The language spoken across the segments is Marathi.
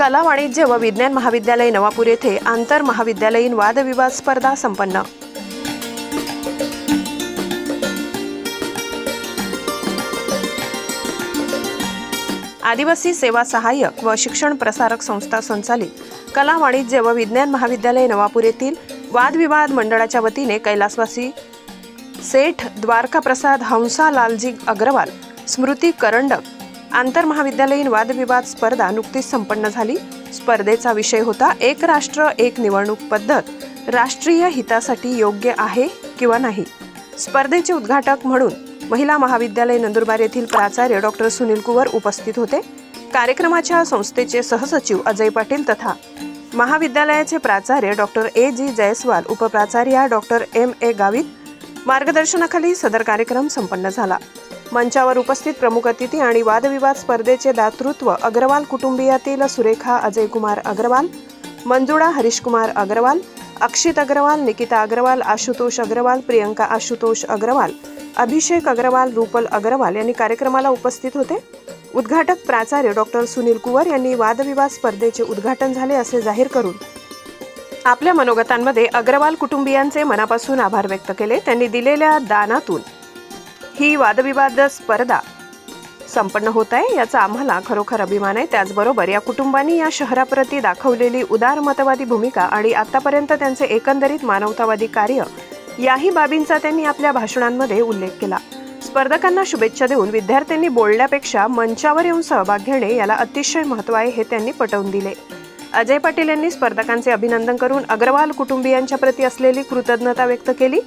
कला वाणिज्य व विज्ञान महाविद्यालय नवापूर येथे आंतर महाविद्यालयीन वादविवाद स्पर्धा संपन्न. आदिवासी सेवा सहाय्यक व शिक्षण प्रसारक संस्था संचालित कला वाणिज्य व विज्ञान महाविद्यालय नवापूर येथील वादविवाद मंडळाच्या वतीने कैलासवासी सेठ द्वारकाप्रसाद हंसा लालजी अग्रवाल स्मृती करंडक आंतरमहाविद्यालयीन वादविवाद स्पर्धा नुकतीच संपन्न झाली. स्पर्धेचा विषय होता एक राष्ट्र एक निवडणूक पद्धत. राष्ट्रीय हितासाठी योग्य आहे किंवा नाही? स्पर्धेचे उद्घाटक म्हणून महिला महाविद्यालय नंदुरबार येथील प्राचार्य डॉक्टर सुनील कुवर उपस्थित होते. कार्यक्रमाच्या संस्थेचे सहसचिव अजय पाटील तथा महाविद्यालयाचे प्राचार्य डॉक्टर ए. जी. जयस्वाल उपप्राचार्या डॉक्टर एम. ए. गावित. मार्गदर्शनाखाली सदर कार्यक्रम संपन्न झाला. मंचावर उपस्थित प्रमुख अतिथी आणि वादविवाद स्पर्धेचे दातृत्व अग्रवाल कुटुंबियातील सुरेखा अजयकुमार अग्रवाल मंजुळा हरीशकुमार अग्रवाल अक्षित अग्रवाल निकिता अग्रवाल आशुतोष अग्रवाल प्रियंका आशुतोष अग्रवाल अभिषेक अग्रवाल रुपल अग्रवाल यांनी कार्यक्रमाला उपस्थित होते. उद्घाटक प्राचार्य डॉक्टर सुनील कुवर यांनी वादविवाद स्पर्धेचे उद्घाटन झाले असे जाहीर करून आपल्या मनोगतांमध्ये अग्रवाल कुटुंबियांचे मनापासून आभार व्यक्त केले. त्यांनी दिलेल्या दानातून ही वादविवाद स्पर्धा संपन्न होत आहे. याचा आम्हाला खरोखर अभिमान आहे. त्याचबरोबर या कुटुंबांनी या शहराप्रती दाखवलेली उदारमतवादी भूमिका आणि आतापर्यंत त्यांचे एकंदरीत मानवतावादी कार्य याही बाबींचा त्यांनी आपल्या भाषणांमध्ये उल्लेख केला. स्पर्धकांना शुभेच्छा देऊन विद्यार्थ्यांनी बोलण्यापेक्षा मंचावर येऊन सहभाग घेणे याला अतिशय महत्त्व आहे हे त्यांनी पटवून दिले. अजय पाटील यांनी स्पर्धकांचे अभिनंदन करून अग्रवाल कुटुंबियांच्या प्रती असलेली कृतज्ञता व्यक्त केली.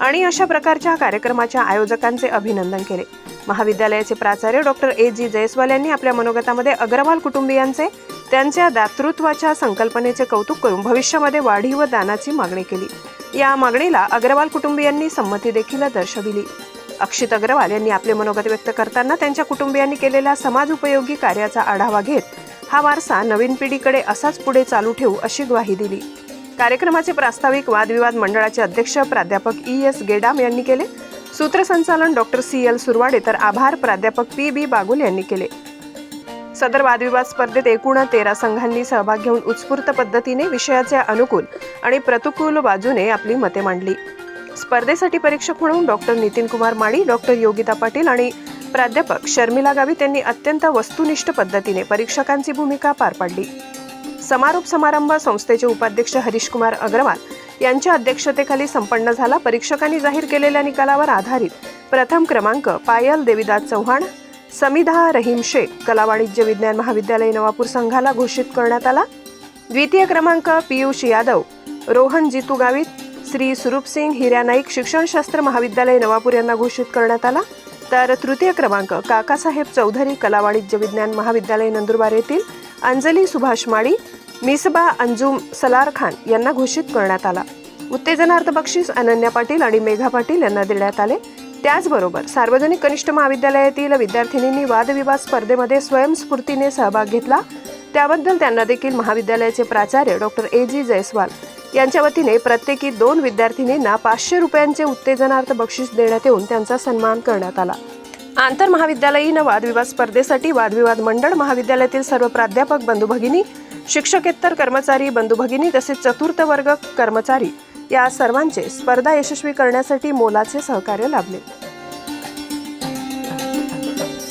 आणि अशा प्रकारच्या कार्यक्रमाच्या आयोजकांचे अभिनंदन केले. महाविद्यालयाचे प्राचार्य डॉक्टर ए. जी. जयस्वाल यांनी आपल्या मनोगतामध्ये अग्रवाल कुटुंबियांचे त्यांच्या दातृत्वाच्या संकल्पनेचे कौतुक करून भविष्यामध्ये वाढीव दानाची मागणी केली. या मागणीला अग्रवाल कुटुंबियांनी संमती देखील दर्शविली. अक्षित अग्रवाल यांनी आपले मनोगत व्यक्त करताना त्यांच्या कुटुंबियांनी केलेल्या समाज उपयोगी कार्याचा आढावा घेत हा वारसा नवीन पिढीकडे असाच पुढे चालू ठेवू अशी ग्वाही दिली. कार्यक्रमाचे प्रास्ताविक वादविवाद मंडळाचे अध्यक्ष प्राध्यापक ई एस गेडाम यांनी केले. सूत्रसंचालन डॉक्टर सी एल सुरवाडे तर आभार प्राध्यापक पी बी बागुल यांनी केले. सदर वादविवाद स्पर्धेत एकूण तेरा संघांनी सहभाग घेऊन उत्स्फूर्त पद्धतीने विषयाच्या अनुकूल आणि प्रतिकूल बाजूने आपली मते मांडली. स्पर्धेसाठी परीक्षक म्हणून डॉक्टर नितीन कुमार माळी डॉक्टर योगिता पाटील आणि प्राध्यापक शर्मिला गावित यांनी अत्यंत वस्तुनिष्ठ पद्धतीने परीक्षकांची भूमिका पार पाडली. समारोप समारंभ संस्थेचे उपाध्यक्ष हरीशकुमार अग्रवाल यांच्या अध्यक्षतेखाली संपन्न झाला. परीक्षकांनी जाहीर केलेल्या निकालावर आधारित प्रथम क्रमांक पायल देविदास चव्हाण समिधा रहीम शेख कला वाणिज्य विज्ञान महाविद्यालय नवापूर संघाला घोषित करण्यात आला. द्वितीय क्रमांक पियुष यादव रोहन जितू गावित श्री सुरूपसिंग हिऱ्या नाईक शिक्षणशास्त्र महाविद्यालय नवापूर यांना घोषित करण्यात आला. तर तृतीय क्रमांक काकासाहेब चौधरी कला वाणिज्य विज्ञान महाविद्यालय नंदुरबार येथील अंजली सुभाष माळी मिसबा अंजुम सलार खान यांना घोषित करण्यात आला. उत्तेजनार्थ बक्षीस अनन्या पाटील आणि मेघा पाटील यांना देण्यात आले. त्याचबरोबर सार्वजनिक कनिष्ठ महाविद्यालयातील विद्यार्थिनींनी वादविवाद स्पर्धेमध्ये स्वयंस्फूर्तीने सहभाग घेतला. त्याबद्दल त्यांना देखील महाविद्यालयाचे प्राचार्य डॉक्टर ए जी जयस्वाल यांच्या वतीने प्रत्येकी दोन विद्यार्थिनींना पाचशे रुपयांचे उत्तेजनार्थ बक्षीस देण्यात येऊन त्यांचा सन्मान करण्यात आला. आंतर महाविद्यालयीन वादविवाद स्पर्धेसाठी वादविवाद मंडळ महाविद्यालयातील सर्व प्राध्यापक बंधू भगिनी शिक्षकेतर कर्मचारी बंधू भगिनी तसेच चतुर्थ वर्ग कर्मचारी या सर्वांचे स्पर्धा यशस्वी करण्यासाठी मोलाचे सहकार्य लाभले.